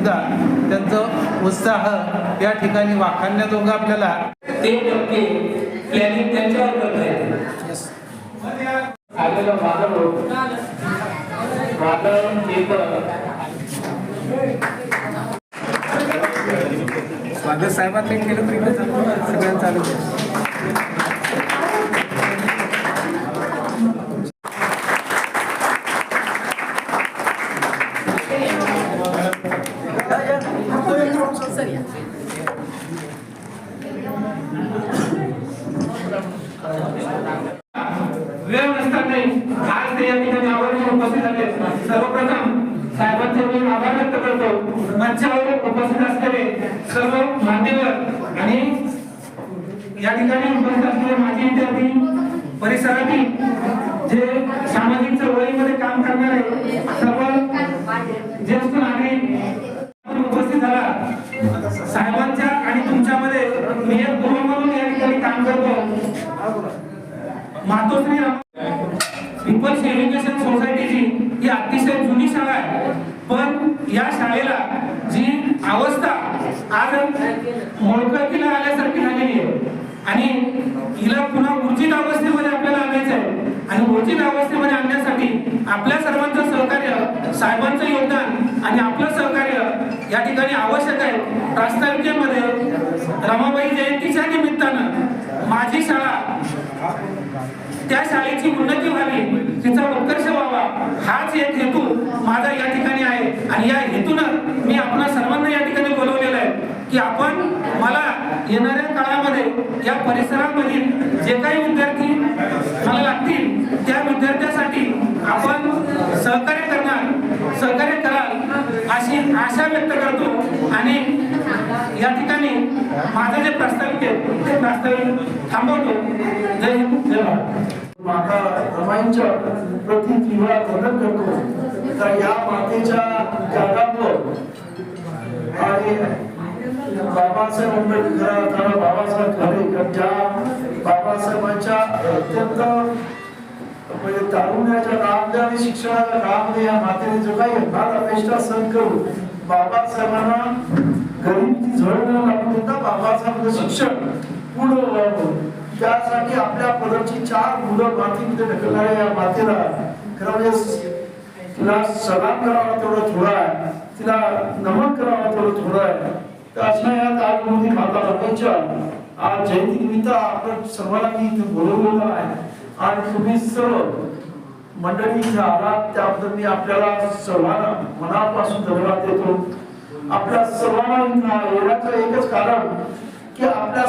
सुद्धा त्यांचं उत्साह या ठिकाणी वाखाणण्याजोगं आपल्याला ते टक्के प्लॅनिंग त्यांच्यावर करता येते आलेलं साहेबांनी केलं तरी पण चालतं. वेळ नसतानाही आज ते या ठिकाणी आवर्जून उपस्थित झाले सर्वप्रथम साहेबांचे मी आभार व्यक्त करतो मंचावर उपस्थित असलेले सर्व मान्यवर आणि या ठिकाणी उपस्थित असलेले माजी विद्यार्थी परिसरातील जे सामाजिक चळवळीमध्ये काम करणारे सर्व ज्येष्ठ नागरिक उपस्थित झाला साहेबांच्या आणि तुमच्यामध्ये मी एक गुरु म्हणून या ठिकाणी काम करतो मातोश्री पीपल्स एज्युकेशन सोसायटीची ही अतिशय जुनी शाळा आहे. पण या शाळेला जी अवस्था आज मोळकळकीला आल्यासारखी झालेली आहे. आणि हिला पुन्हा ऊर्जित अवस्थेमध्ये आपल्याला आणायचं आहे. आणि ऊर्जित अवस्थेमध्ये आणण्यासाठी आपल्या सर्वांचं सहकार्य साहेबांचं योगदान आणि आपलं सहकार्य या ठिकाणी आवश्यक आहे. प्रास्ताविकेमध्ये रमाबाई जयंतीच्या निमित्तानं माझी शाळा त्या शाळेची उन्नती व्हावी तिचा उत्कर्ष व्हावा हाच एक हेतू माझा या ठिकाणी आहे. आणि या हेतूनं मी आपणा सर्वांना या ठिकाणी बोलवलेलं आहे की आपण मला येणाऱ्या काळामध्ये या परिसरामधील जे काही विद्यार्थी मला लागतील त्या विद्यार्थ्यासाठी आपण सहकार्य करणार सहकार्य कराल अशी आशा व्यक्त करतो. आणि या ठिकाणी माझं जे प्रस्तावित आहे ते प्रस्तावित थांबवतो. जय हिंद जय भारत. माता रमाईंच्या प्रति तीव्र वंदन करतो. तर या मातेच्या जगावर आणि बाबासाहेब आंबेडकर बाबासाहेब घरे ज्या बाबासाहेबांच्या अत्यंत म्हणजे तारुण्याच्या काळामध्ये आणि शिक्षणाच्या काळामध्ये या मातेने जो काही फार अपेक्षा सहन करून बाबासाहेबांना गरीब ती झळ न लागून देता बाबासाहेबांचं शिक्षण पुढं व्हावं त्यासाठी आपल्या पदरची चार मुलं मातीमध्ये ढकलणाऱ्या या मातेला खरं म्हणजे तिला सलाम करावा तेवढं थोडं आहे. तिला नमन करावा तेवढं थोडं आहे. तर अशा या काळामध्ये माता लोकांच्या आज जयंती निमित्त आपण सर्वांना मी इथे बोलवलेलं आहे. आणि तुम्ही सर्व मंडळी इथे आलात त्याबद्दल मी आपल्याला सर्वांना मनापासून धन्यवाद देतो. आपल्या सर्वांना येण्याचं एकच कारण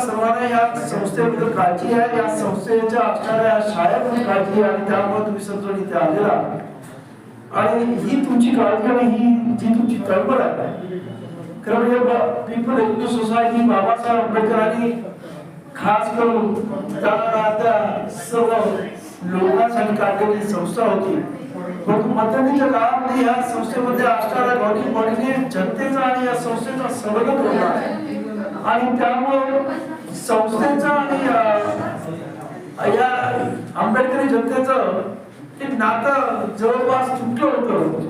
सर्वांना या संस्थेबद्दल काळजी आहे या संस्थेच्या असणाऱ्या शाळेबद्दल काळजी आहे आणि त्यामुळे तुम्ही समजून इथे आलेला आणि ही तुमची काळजी आणि ही जी तुमची तळमळ आहे खरं म्हणजे पीपल एज्युकेशन सोसायटी बाबासाहेब आंबेडकरांनी खास करून त्या सर्व लोकांसाठी काढलेली संस्था होती. परंतु मध्यंतरीच्या काळामध्ये या संस्थेमध्ये असणाऱ्या गौरी बॉडीने जनतेचा आणि या संस्थेचा सवलत होणार आहे आणि त्यामुळे संस्थेचा आणि या आंबेडकरी जनतेचं ते नातं जवळपास तुटलं होतं.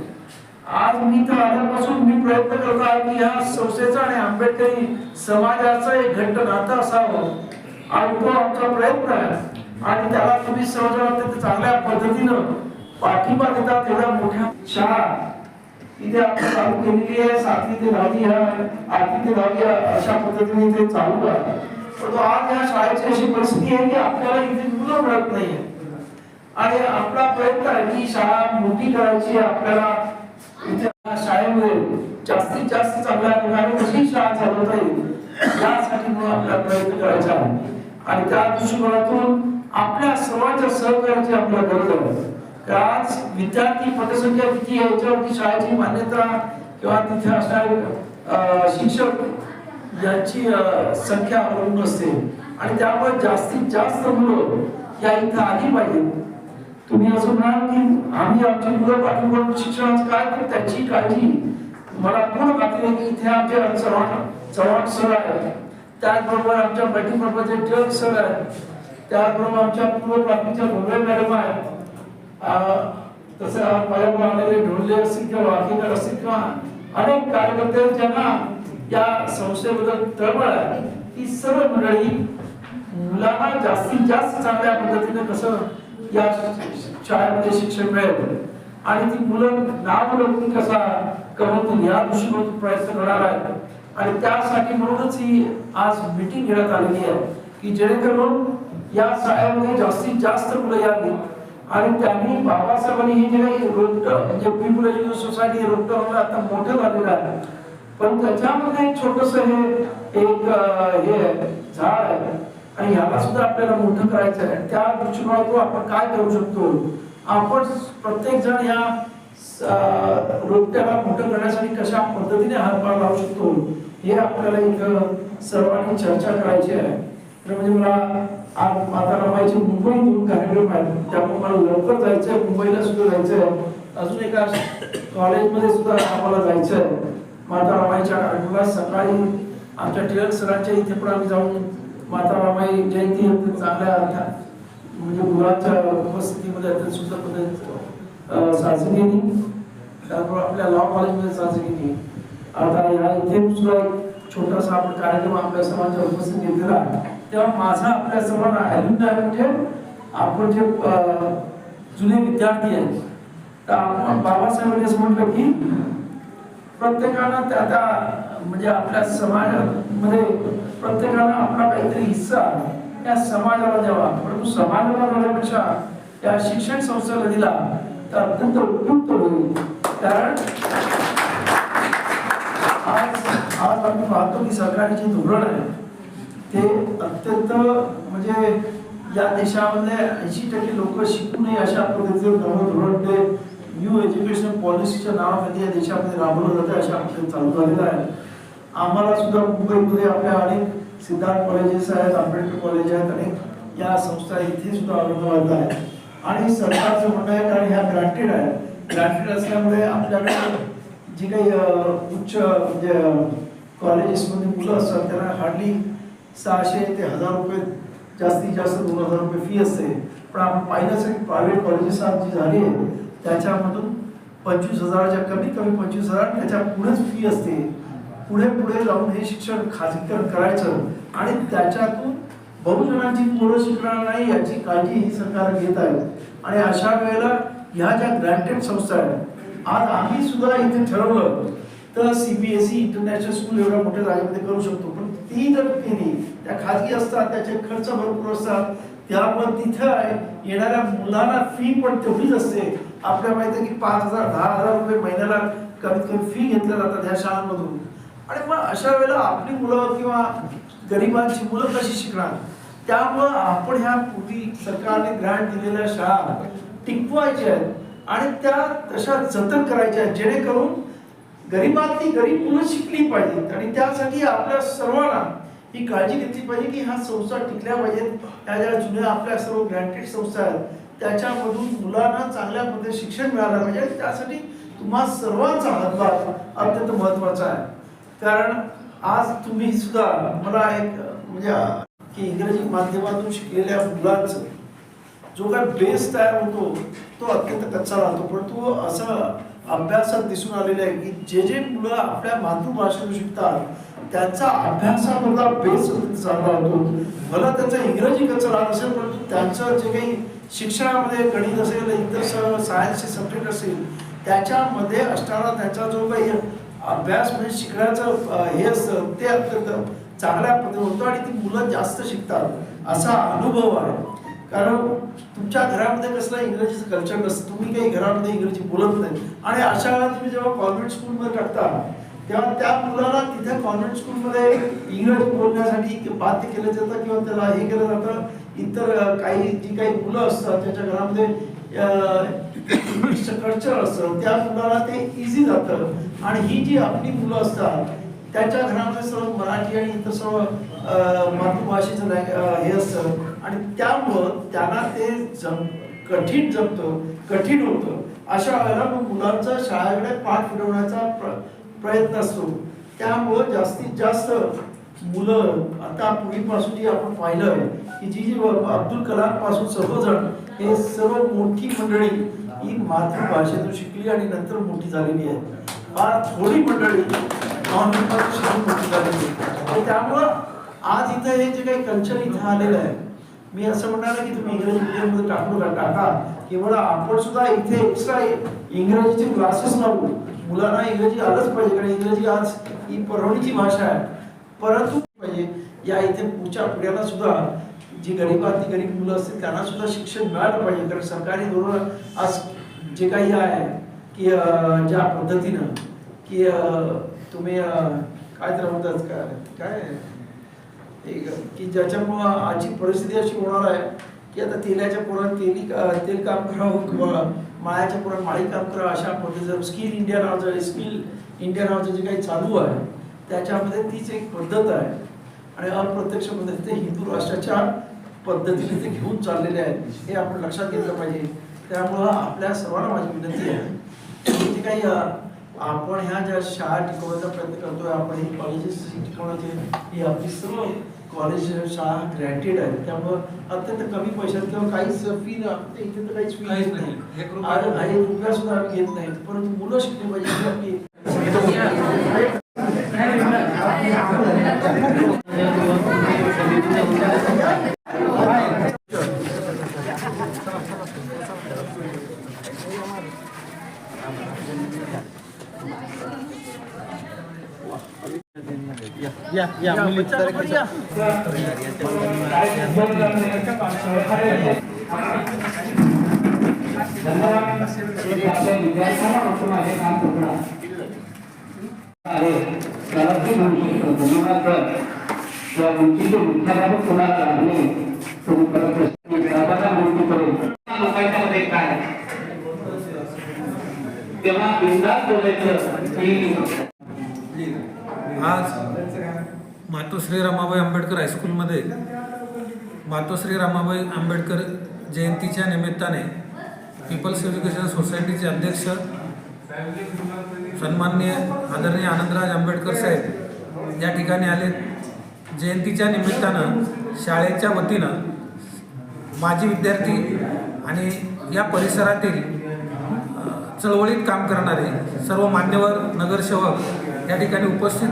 आज मी तर आल्यापासून मी प्रयत्न करतो आहे की या संस्थेचा आणि आंबेडकरी समाजाचं एक घट्ट नातं असावं. आणि तो आमचा प्रयत्न आहे. आणि त्याला तुम्ही सहज वाटते चांगल्या पद्धतीनं पाठिंबा देतात एवढ्या मोठ्या शाळा इथे आपण चालू केलेली आहे. सातवी ते दहावी ह्या आठवी ते दहावी अशा पद्धतीने इथे चालू आहे. परंतु आज या शाळेची अशी परिस्थिती आहे की आपल्याला इथे मुलं मिळत नाहीये. आणि आपला प्रयत्न आहे की शाळा मोठी करायची. आपल्याला इथे शाळेमध्ये जास्तीत जास्त चांगल्या प्रकारे कशी शाळा चालवता येईल. यासाठी मग आपला प्रयत्न करायचा आहे. आणि त्या दृष्टिकोनातून आपल्या सर्वांच्या सहकार्याची आपल्याला गरज आहे. आज विद्यार्थी पटसंख्या किती याच्यावरती शाळेची मान्यता किंवा तिथे असणारे शिक्षक यांची संख्या अवलंबून असते. आणि त्यामुळे जास्तीत जास्त मुलं या इथं आली पाहिजे तुम्ही असं म्हणाल की आम्ही आमची मुलं पाठवून शिक्षणाचं काय तर त्याची काळजी मला पूर्ण खात्री आहे की इथे आमचे चव्हाण चव्हाण सर आहेत. त्याचबरोबर आमच्या पाठीमागचे जग सर आहेत. त्याचबरोबर आमच्या पूर्व प्राथमिकच्या भोगळे मॅडम आहेत. तसं माझ्या आलेले ढोलले असतील किंवा वाकीकर असतील किंवा अनेक कार्यकर्ते ज्यांना या संस्थेबद्दल तळमळ आहे ती सर्व मंडळी मुलांना जास्तीत जास्त चांगल्या पद्धतीने कसं या शाळेमध्ये शिक्षण मिळेल आणि ती मुलं नाव लवकर कसा कमवतील या दृष्टीकोनातून प्रयत्न करणार आहे आणि त्यासाठी म्हणूनच ही आज मीटिंग घेण्यात आलेली आहे की जेणेकरून या शाळेमध्ये जास्तीत जास्त मुलं या आणि त्यांनी बाबासाहेबांनी हे जे काही रोपटं म्हणजे पीपल जो सोसायटी रोपटं आता मोठं झालेलं आहे. पण त्याच्यामध्ये छोटस हे एक हे आहे, झाड आहे. आणि ह्याला सुद्धा आपल्याला मोठं करायचं आहे. त्या दृष्टिकोनातून आपण काय करू शकतो? आपण प्रत्येक जण या रोपट्याला मोठं करण्यासाठी कशा पद्धतीने हातभार लावू शकतो? हे आपल्याला एक सर्वांनी चर्चा करायची आहे. तर म्हणजे मला आज माता रमाईचे मुंबई दोन कार्यक्रम आहेत त्यामुळे मला लवकर जायचंय मुंबईला सुद्धा जायचंय. अजून एका कॉलेजमध्ये सुद्धा आम्हाला जायचंय. माता रमाईच्या कार्यक्रमाला सकाळी आमच्या टिळक सरांच्या इथे पण आम्ही जाऊन माता रमाई जयंती चांगल्या अर्थात म्हणजे मुलांच्या उपस्थितीमध्ये अत्यंत सुंदर पद्धतीने साजरी केली. त्यामुळे आपल्या लॉ कॉलेजमध्ये साजरी केली. आता या इथे सुद्धा एक छोटासा आपण कार्यक्रम आपल्या सर्वांच्या उपस्थित घेतलेला आहे. तेव्हा माझा आपल्या सर्वांना ॲल्युमिनाय म्हणजे आपण जे जुने विद्यार्थी आहेत तर आपण बाबासाहेबांनी असं म्हटलं की प्रत्येकानं त्या त्या म्हणजे आपल्या समाजामध्ये प्रत्येकानं आपला काहीतरी हिस्सा या समाजाला द्यावा. परंतु समाजाला देण्यापेक्षा या शिक्षण संस्थेला दिला तर अत्यंत उपयुक्त होईल. कारण आज आज आम्ही पाहतो की सरकारचे धोरण आहे. ते अत्यंत म्हणजे या देशामध्ये ऐंशी टक्के लोक शिकू नये अशा पद्धतीचं नवं धोरण ते न्यू एज्युकेशन पॉलिसीच्या नावाखाली या देशामध्ये राबवलं जातं अशा पद्धतीने चालू झालेलं आहे. आम्हाला सुद्धा मुंबईमध्ये आपल्या अनेक सिद्धार्थ कॉलेजेस आहेत आंबेडकर कॉलेज आहेत अनेक या संस्था इथे सुद्धा औरंगाबादला आहेत आणि सरकारचं म्हणणं आहे कारण ह्या ग्रांटेड आहे. ग्रांटेड असल्यामुळे आपल्याकडे जी काही उच्च म्हणजे कॉलेजेसमध्ये मुलं असतात त्यांना हार्डली सहाशे ते हजार रुपये जास्तीत जास्त दोन हजार रुपये फी असते. पण आपण पाहिलंच आहे की प्रायव्हेट कॉलेजेस जी झाली आहे. त्याच्यामधून पंचवीस हजाराच्या कमीत कमी पंचवीस हजार त्याच्या पुढेच फी असते. पुढे पुढे जाऊन हे शिक्षण खाजगीकरण करायचं. आणि त्याच्यातून बहुजनांची पोरं शिकणार नाही याची काळजी ही सरकार घेत आहे. आणि अशा वेळेला ह्या ज्या ग्रँटेड संस्था आहेत आज आम्ही सुद्धा इथे ठरवलं तर सीबीएसई इंटरनॅशनल स्कूल एवढ्या मोठ्या जागेमध्ये करू शकतो. ती जर त्या खाजगी असतात त्याचे खर्च भरपूर असतात त्यामुळे तिथं येणाऱ्या मुलांना फी पण तेवढीच असते. आपल्या माहिती आहे की पाच हजार दहा हजार रुपये महिन्याला कमीत कमी फी घेतल्या जातात ह्या शाळांमधून. आणि मग अशा वेळेला आपली मुलं किंवा गरिबांची मुलं कशी शिकणार? त्यामुळं आपण ह्या पूर्वी सरकारने ग्रँट दिलेल्या शाळा टिकवायच्या आहेत. आणि त्या तशा जतन करायच्या आहेत. जेणेकरून गरीबातली गरीब पुन्हा शिकली पाहिजेत आणि त्यासाठी आपल्या सर्वांना ही काळजी घेतली पाहिजे की ह्या संस्था टिकल्या पाहिजेत त्या ज्या जुन्या आपल्या सर्व ग्रँटेड संस्था आहेत त्याच्यामधून मुलांना चांगल्या पद्धतीने शिक्षण मिळालं पाहिजे आणि त्यासाठी तुम्हा सर्वांचा हातभार अत्यंत महत्त्वाचा आहे. कारण आज तुम्ही सुद्धा मला एक म्हणजे की इंग्रजी माध्यमातून शिकलेल्या मुलांचं जो काय बेस तयार होतो तो अत्यंत कच्चा राहतो. परंतु असं अभ्यासात दिसून आलेलं आहे की जे जे मुलं आपल्या मातृभाषेतून शिकतात त्यांचा अभ्यासामधला बेस चांगला होतो मला त्याचा इंग्रजी कच्चा राहत असेल परंतु त्यांचं जे काही शिक्षणामध्ये गणित असेल इतर सायन्सचे सब्जेक्ट असेल त्याच्यामध्ये असणारा त्यांचा जो काही अभ्यास म्हणजे शिकण्याचं हे असतं ते अत्यंत चांगल्या पद्धतीने होतं आणि ती मुलं जास्त शिकतात. असा अनुभव आहे. कारण तुमच्या घरामध्ये कसलं इंग्रजीचं कल्चर नसतं. तुम्ही काही घरामध्ये इंग्रजी बोलत नाही. आणि अशा वेळेला तुम्ही जेव्हा कॉन्व्हेंट स्कूलमध्ये टाकता तेव्हा त्या मुलाला तिथे कॉन्व्हेंट स्कूलमध्ये इंग्रजी बोलण्यासाठी बाध्य केलं जातं किंवा त्याला हे केलं जातं. इतर काही जी काही मुलं असतात त्याच्या घरामध्ये कल्चर असतं त्या मुलाला ते इझी जातं. आणि ही जी आपली मुलं असतात त्याच्या घरामध्ये सर्व मराठी आणि इतर सर्व मातृभाषेचं हे असतं. आणि त्यामुळं त्यांना ते जम कठीण जमतं कठीण होतं अशा वेळेला मग मुलांचा शाळेकडे पाठ फिरवण्याचा प्र प्रयत्न असतो त्यामुळं जास्तीत जास्त मुलं आता पूर्वीपासून जी आपण पाहिलं की जी जी अब्दुल कलामपासून सर्वजण हे सर्व मोठी मंडळी ही मातृभाषेतून शिकली आणि नंतर मोठी झालेली आहे फार थोडी मंडळी नॉन शिकून मोठी झालेली आहे. आणि त्यामुळं आज इथं हे जे काही कल्चर इथं आलेलं आहे मी असं म्हणणार की तुम्ही इंग्रजी मीडियममध्ये टाकू नका टाका केवळ आपण सुद्धा इथे एक्स्ट्रा इंग्रजीचे क्लासेस लावू. मुलांना इंग्रजी आलंच पाहिजे कारण इंग्रजी आज ही परवडीची भाषा आहे. परंतु पाहिजे या इथे पुढच्या पिढ्याला सुद्धा जी गरीबातली गरीब मुलं असतील त्यांना सुद्धा शिक्षण मिळालं पाहिजे. कारण सरकारी धोरण आज जे काही आहे की अं, ज्या पद्धतीनं की अं, तुम्ही काय तर म्हणतात काय काय? की ज्याच्यामुळं आजची परिस्थिती अशी होणार आहे की आता तेलाच्या पुरात तेली का- तेल काम करावं किंवा माळ्याच्या पुरात माळी काम करावं अशा पद्धतीचं स्किल इंडिया नावाचं स्किल इंडिया नावाचं जे काही चालू आहे त्याच्यामध्ये तीच एक पद्धत आहे. आणि अप्रत्यक्ष पद्धतीने हिंदू राष्ट्राच्या पद्धतीने ते घेऊन चाललेले आहेत. हे आपण लक्षात घेतलं पाहिजे. त्यामुळं आपल्या सर्वांना माझी विनंती आहे. की काही आपण ह्या ज्या शाळा टिकवण्याचा प्रयत्न करतोय आपण ही कॉलेजेस टिकवण्याची ही आपली सर्व कॉलेज शाळा ग्रँटेड आहे त्यामुळं अत्यंत कमी पैशात किंवा काहीच फी इथे तर काहीच फी घेत नाही. एक रुपया सुद्धा आम्ही घेत नाही परंतु मुलं शिकली पाहिजे ही आपली या या बच्चा आपण या. लोकांच्यामध्ये काय तेव्हा बिंदास बोलायचं की आज मातोश्री रमाबाई आंबेडकर हायस्कूलमध्ये मातोश्री रमाबाई आंबेडकर जयंतीच्या निमित्ताने पीपल्स एज्युकेशन सोसायटीचे अध्यक्ष सन्माननीय आदरणीय आनंदराज आंबेडकर साहेब या ठिकाणी आले. जयंतीच्या निमित्तानं शाळेच्या वतीनं माजी विद्यार्थी आणि या परिसरातील चळवळीत काम करणारे सर्व मान्यवर नगरसेवक या ठिकाणी उपस्थित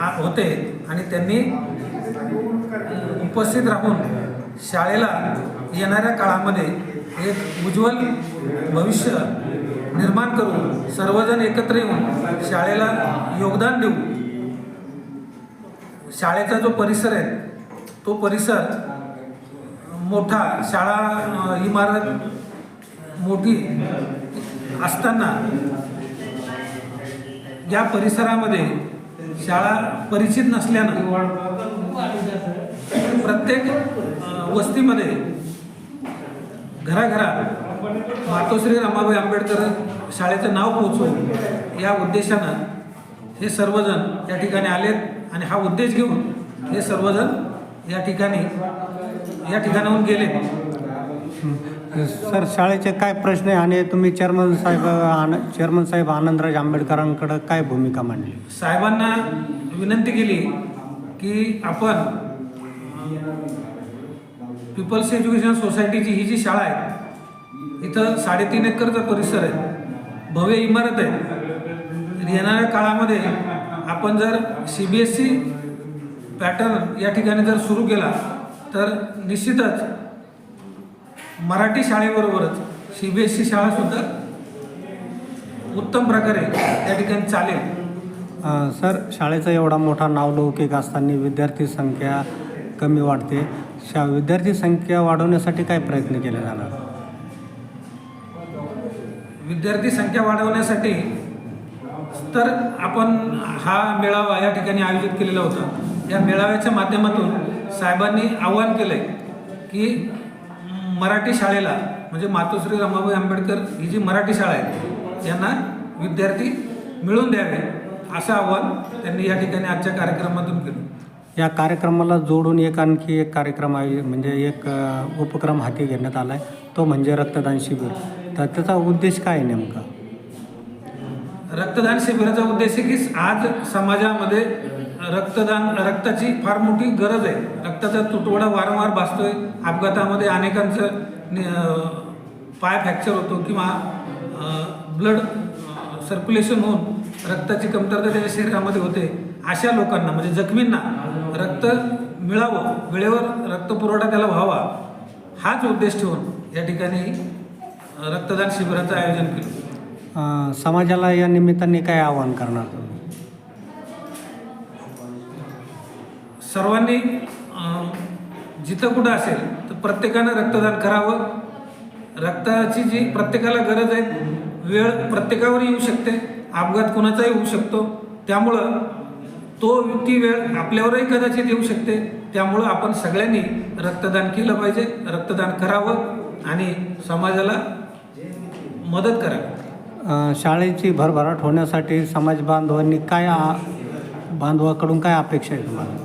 आ- होते. आणि त्यांनी उपस्थित राहून शाळेला येणाऱ्या काळामध्ये एक उज्ज्वल भविष्य निर्माण करून सर्वजण एकत्र येऊन शाळेला योगदान देऊ. शाळेचा जो परिसर आहे तो परिसर मोठा शाळा इमारत मोठी असताना या परिसरामध्ये शाळा परिचित नसल्यानं प्रत्येक वस्तीमध्ये घराघरात मातोश्री रमाबाई आंबेडकर शाळेचं नाव पोहोचवून या उद्देशानं हे सर्वजण या ठिकाणी आलेत आणि हा उद्देश घेऊन हे सर्वजण या ठिकाणी या ठिकाणाहून गेले सर शाळेचे काय प्रश्न आहे? आणि तुम्ही चेअरमन साहेब आन चेअरमन साहेब आनंदराज आंबेडकरांकडं काय भूमिका मांडली? साहेबांना विनंती केली की आपण पीपल्स एज्युकेशन सोसायटीची ही जी शाळा आहे इथं साडेतीन एकरचा परिसर आहे भव्य इमारत आहे. येणाऱ्या काळामध्ये आपण जर C B S C pattern या ठिकाणी जर सुरू केला तर निश्चितच मराठी शाळेबरोबरच सी बी एस सी शाळासुद्धा उत्तम प्रकारे त्या ठिकाणी चालेल. सर शाळेचा एवढा मोठा नावलौकिक असताना विद्यार्थी संख्या कमी वाढते. शा विद्यार्थी संख्या वाढवण्यासाठी काय प्रयत्न केले जाणार? विद्यार्थी संख्या वाढवण्यासाठी तर आपण हा मेळावा या ठिकाणी आयोजित केलेला होता. या मेळाव्याच्या माध्यमातून साहेबांनी आवाहन केलं आहे की मराठी शाळेला म्हणजे मातोश्री रमाबाई आंबेडकर ही जी मराठी शाळा आहे यांना विद्यार्थी मिळवून द्यावे असं आवाहन त्यांनी या ठिकाणी आजच्या कार्यक्रमातून केलं. या कार्यक्रमाला जोडून एक आणखी एक कार्यक्रम आयोजित म्हणजे एक उपक्रम हाती घेण्यात आला आहे तो म्हणजे रक्तदान शिबिर. तर त्याचा उद्देश काय आहे नेमका? रक्तदान शिबिराचा उद्देश आहे की आज समाजामध्ये रक्तदान रक्ताची फार मोठी गरज आहे. रक्ताचा तुटवडा वारंवार भासतोय. अपघातामध्ये अनेकांचं नि- पाय फ्रॅक्चर होतो किंवा ब्लड सर्क्युलेशन होऊन रक्ताची कमतरता त्याच्या शरीरामध्ये होते. अशा लोकांना म्हणजे जखमींना रक्त मिळावं वेळेवर रक्तपुरवठा त्याला व्हावा हाच उद्देश ठेवून या ठिकाणी रक्तदान शिबिराचं आयोजन केलं. समाजाला या निमित्ताने काय आवाहन करणार तुम्ही सर्वांनी जिथं कुठं असेल तर प्रत्येकानं रक्तदान करावं. रक्ताची जी प्रत्येकाला गरज आहे वेळ प्रत्येकावर येऊ शकते अपघात कोणाचाही होऊ शकतो. त्यामुळं तो ती वेळ आपल्यावरही कदाचित येऊ शकते. त्यामुळं आपण सगळ्यांनी रक्तदान केलं पाहिजे रक्तदान करावं आणि समाजाला मदत करावी. शाळेची भरभराट होण्यासाठी समाज बांधवांनी काय बांधवाकडून काय अपेक्षा आहे तुम्हाला?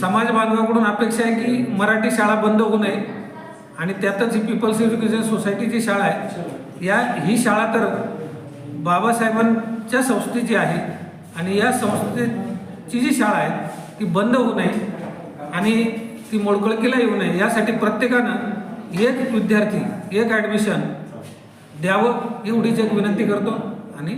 समाज बांधवाकडून अपेक्षा आहे की मराठी शाळा बंद होऊ नये आणि त्यातच ही पीपल्स एज्युकेशन सोसायटीची शाळा आहे. या ही शाळा तर बाबासाहेबांच्या संस्थेची आहे आणि या संस्थेची जी शाळा आहे ती बंद होऊ नये आणि ती मोडकळकीला येऊ नये. यासाठी प्रत्येकानं एक विद्यार्थी एक ॲडमिशन द्यावं एवढीच एक विनंती करतो आणि